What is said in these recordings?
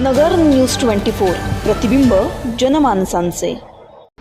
नगर news twenty four प्रतिबिंब जनमानसांचे.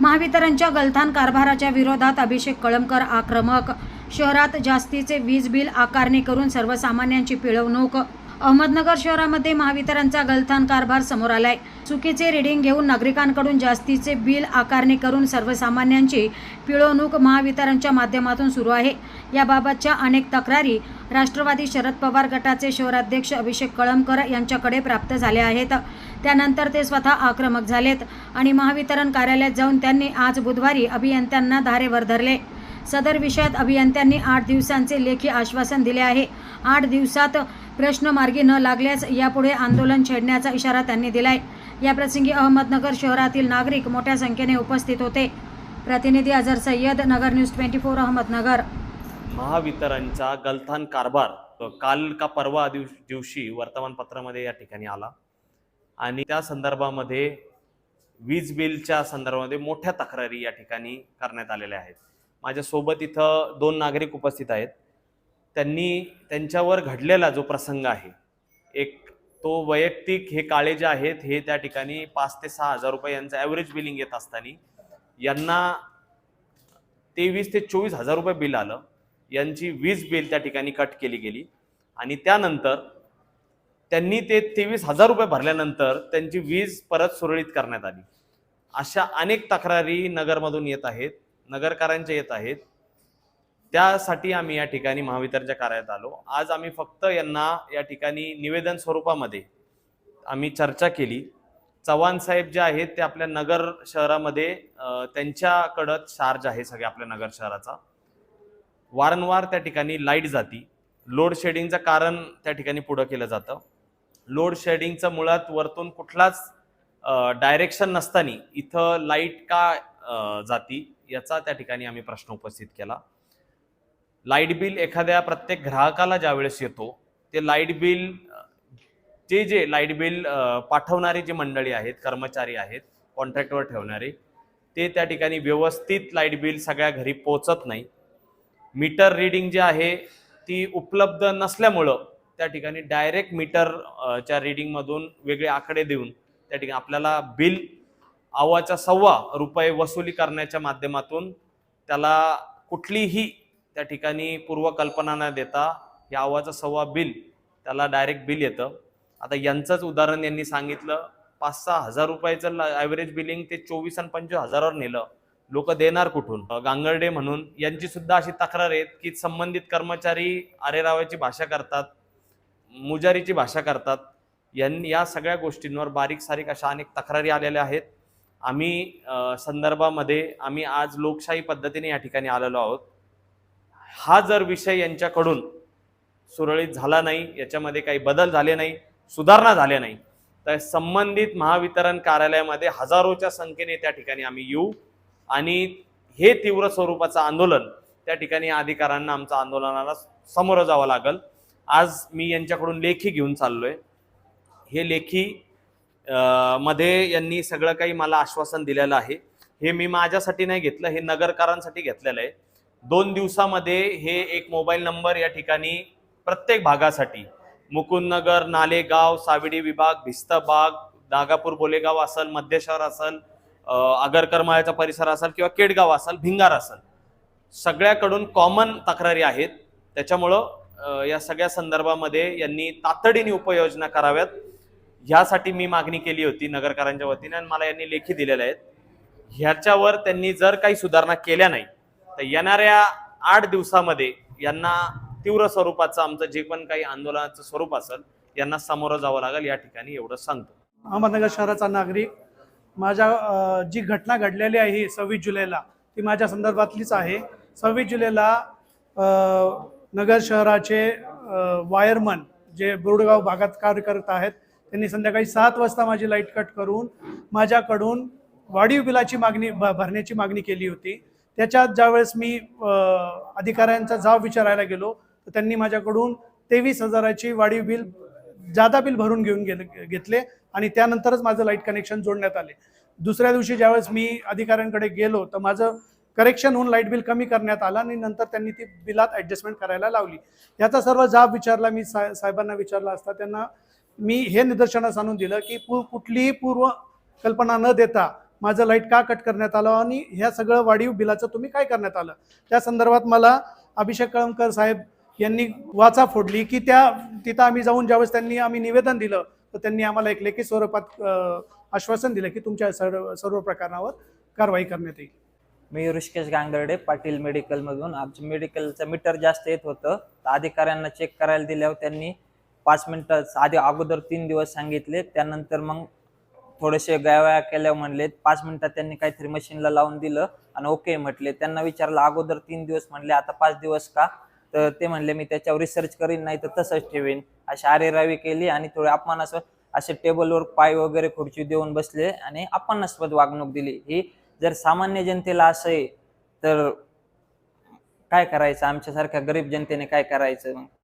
महावितरणच्या गलथान कारभाराच्या विरोधात अभिषेक कळमकर आक्रमक. शहरात जास्तीचे वीज बिल आकारणी करून सर्वसामान्यांची पिळवणूक अहमदनगर शहरामध्ये महावितरणचा गलथान कारभार समोर आलाय. चुकीचे रिडिंग घेऊन नागरिकांकडून जास्तीचे बिल आकारणी करून सर्वसामान्यांची पिळवणूक महावितरणच्या माध्यमातून सुरू आहे. याबाबतच्या अनेक तक्रारी राष्ट्रवादी शरद पवार गटाचे शहराध्यक्ष अभिषेक कळमकर यांच्याकडे प्राप्त झाल्या आहेत. त्यानंतर ते स्वतः आक्रमक झालेत आणि महावितरण कार्यालयात जाऊन त्यांनी आज बुधवारी अभियंत्यांना धारेवर धरले. सदर विषयात अभियंत्यांनी आठ दिवसांचे लेखी आश्वासन दिले आहे. आठ दिवसात प्रश्न मार्गी न लागल्यास यापुढे आंदोलन छेडण्याचा इशारा त्यांनी दिलाय. याप्रसंगी अहमदनगर शहरातील नागरिक मोठ्या संख्येने उपस्थित होते. प्रतिनिधी Azhar Sayyad Nagar news twenty four Ahmednagar. महावितरणचा गलथान कारभार काल का परवा दिव दिवशी वर्तमानपत्रामध्ये या ठिकाणी आला. आणि त्या संदर्भामध्ये वीज बिलच्या संदर्भामध्ये मोठ्या तक्रारी या ठिकाणी करण्यात आलेल्या आहेत. माझ्यासोबत इथं दोन नागरिक उपस्थित आहेत. त्यांनी त्यांच्यावर घडलेला जो प्रसंग आहे एक तो वैयक्तिक हे काळे जे आहेत हे त्या ठिकाणी पाच ते सहा हजार रुपये यांचं ॲव्हरेज बिलिंग येत असताना यांना तेवीस ते चोवीस हजार रुपये बिल आलं. यांची वीज बिल त्या ठिकाणी कट केली गेली. आणि त्यानंतर त्यांनी ते तेवीस हजार रुपये भरल्यानंतर त्यांची वीज परत सुरळीत करण्यात आली. अशा अनेक तक्रारी नगरमधून येत आहेत. नगरकारांच्या येत आहेत. त्यासाठी आम्ही या ठिकाणी महावितरणच्या कार्यालयात आलो. आज आम्ही फक्त यांना या ठिकाणी निवेदन स्वरूपामध्ये आम्ही चर्चा केली. चव्हाण साहेब जे आहेत ते आपल्या नगर शहरामध्ये त्यांच्याकडं चार्ज आहे सगळ्या आपल्या नगर शहराचा. वारंवार त्या ठिकाणी लाइट जाती. लोड शेडिंगचं कारण त्या ठिकाणी पुढं केलं जातं. लोड शेडिंगचं मुळात वरतून कुठलाच डायरेक्शन नसताना इथं लाइट का जाती? याचा त्या ठिकाणी आम्ही प्रश्न उपस्थित केला. लाइट बिल एखाद्या प्रत्येक ग्राहकाला ज्यावेळेस येतो ते लाइट बिल जे जे लाइट बिल पाठवणारी जी मंडळी आहेत कर्मचारी आहेत कॉन्ट्रॅक्टवर ठेवणारे ते त्या ठिकाणी व्यवस्थित लाइट बिल सगळ्या घरी पोचत नाही. मीटर रिडिंग जे आहे ती उपलब्ध नसल्यामुळं त्या ठिकाणी डायरेक्ट मीटरच्या रीडिंगमधून रिडिंगमधून वेगळे आकडे देऊन त्या ठिकाणी आपल्याला बिल आवाच्या सव्वा रुपये वसुली करण्याच्या माध्यमातून त्याला कुठलीही त्या ठिकाणी पूर्वकल्पना न देता या आवाचं सव्वा बिल त्याला डायरेक्ट बिल येतं. आता यांचंच उदाहरण यांनी सांगितलं. पाच सहा हजार रुपयाचं ॲव्हरेज बिलिंग ते चोवीस आणि पंचवीस हजारावर नेलं. लोक देणार कुठून? गांगर्डे म्हणून. यांची सुद्धा अशी तक्रार आहेत की संबंधित कर्मचारी अरेरावाची भाषा करतात मुजारीची भाषा करतात. यां या सगळ्या गोष्टींवर बारीक सारीक अशा अनेक तक्रारी आलेल्या आहेत. आम्ही संदर्भामध्ये आम्ही आज लोकशाही पद्धतीने या ठिकाणी आलेलो आहोत. हा जर विषय यांच्याकडून सुरळीत झाला नाही याच्यामध्ये काही बदल झाले नाही सुधारणा झाल्या नाही तर संबंधित महावितरण कार्यालयामध्ये हजारोच्या संख्येने त्या ठिकाणी आम्ही येऊ आणि हे तीव्र स्वरूपाचं आंदोलन त्या ठिकाणी अधिकाऱ्यांना आमचं आंदोलनाला सामोरं जावं लागल. आज मी यांच्याकडून लेखी घेऊन चाललो आहे हे लेखी मध्ये यांनी सगळं काही मला आश्वासन दिलेलं आहे. हे मी माझ्यासाठी नाही घेतलं हे नगरकारांसाठी घेतलेलं आहे. दोन दिवसामध्ये हे एक मोबाईल नंबर या ठिकाणी प्रत्येक भागासाठी मुकुंदनगर नालेगाव साविडी विभाग भिस्तबाग दागापूर बोलेगाव असेल मध्य शहर असेल आगरकरमाळ्याचा परिसर असेल किंवा केडगाव असेल भिंगार असेल सगळ्याकडून कॉमन तक्रारी आहेत. त्याच्यामुळं या सगळ्या संदर्भामध्ये यांनी तातडीने उपाययोजना कराव्यात. ह्यासाठी मी मागणी केली होती नगरकारांच्या वतीने आणि मला यांनी लेखी दिलेल्या आहेत. ह्याच्यावर त्यांनी जर काही सुधारणा केल्या नाही तर येणाऱ्या आठ दिवसामध्ये यांना तीव्र स्वरूपाचं आमचं जे पण काही आंदोलनाचं स्वरूप असेल यांना सामोरं जावं लागेल या ठिकाणी एवढं सांगतो. अहमदनगर शहराचा नागरिक माझ्या जी घटना घडलेली आहे सव्वीस जुलैला ती माझ्या संदर्भातलीच आहे. सव्वीस जुलैला नगर शहराचे वायरमन जे बोर्डगाव भागात कार्य करत आहेत त्यांनी संध्याकाळी सात वाजता माझी लाइट कट करून माझ्याकडून वाढीव बिलाची मागणी भ- भरण्याची मागणी केली होती. त्याच्यात ज्यावेळेस मी अधिकाऱ्यांचा जाब विचारायला गेलो तर त्यांनी माझ्याकडून तेवीस हजाराची वाढीव बिल जादा बिल भरून घेऊन गेले घेतले आणि त्यानंतरच माझं लाइट कनेक्शन जोडण्यात आले. दुसऱ्या दिवशी ज्यावेळेस मी अधिकाऱ्यांकडे गेलो तर माझं करेक्शन होऊन लाइट बिल कमी करण्यात आलं आणि नंतर त्यांनी ती बिलात ॲडजस्टमेंट करायला लावली. याचा सर्व जाब विचारला मी सा साहेबांना विचारला असता त्यांना मी हे निदर्शनास आणून दिलं की पू कुठलीही पूर्व कल्पना न देता माझं लाइट का कट करण्यात आलं आणि ह्या सगळं वाढीव बिलाचं तुम्ही काय करण्यात आलं? त्या संदर्भात मला अभिषेक कळमकर साहेब यांनी वाचा फोडली की त्या तिथं आम्ही जाऊन ज्यावेळेस त्यांनी आम्ही निवेदन दिलं तर त्यांनी आम्हाला एक लेखी स्वरूपात आश्वासन दिलं की तुमच्या सर्व सर्व प्रकरणावर कारवाई करण्यात येईल. मी ऋषिकेश गांगर्डे पाटील मेडिकलमधून. आमचं मेडिकलचं मीटर जास्त येत होतं. तर अधिकाऱ्यांना चेक करायला दिल्यावर त्यांनी पाच मिनिटं आधी अगोदर तीन दिवस सांगितले त्यानंतर मग थोडेसे गायवाया केल्या म्हणले पाच मिनिटात त्यांनी काहीतरी मशीनला लावून दिलं आणि ओके म्हटले. त्यांना विचारलं अगोदर तीन दिवस म्हणले आता पाच दिवस का? तर ते म्हणले मी त्याच्यावर रिसर्च करीन नाही तर तसंच ठेवीन. अशी आरेरावी केली आणि थोडे अपमानास्पद असे टेबलवर पाय वगैरे खुर्ची देऊन बसले आणि अपमानास्पद वागणूक दिली. ही जर सामान्य जनतेला असं आहे तर काय करायचं? आमच्यासारख्या गरीब जनतेने काय करायचं?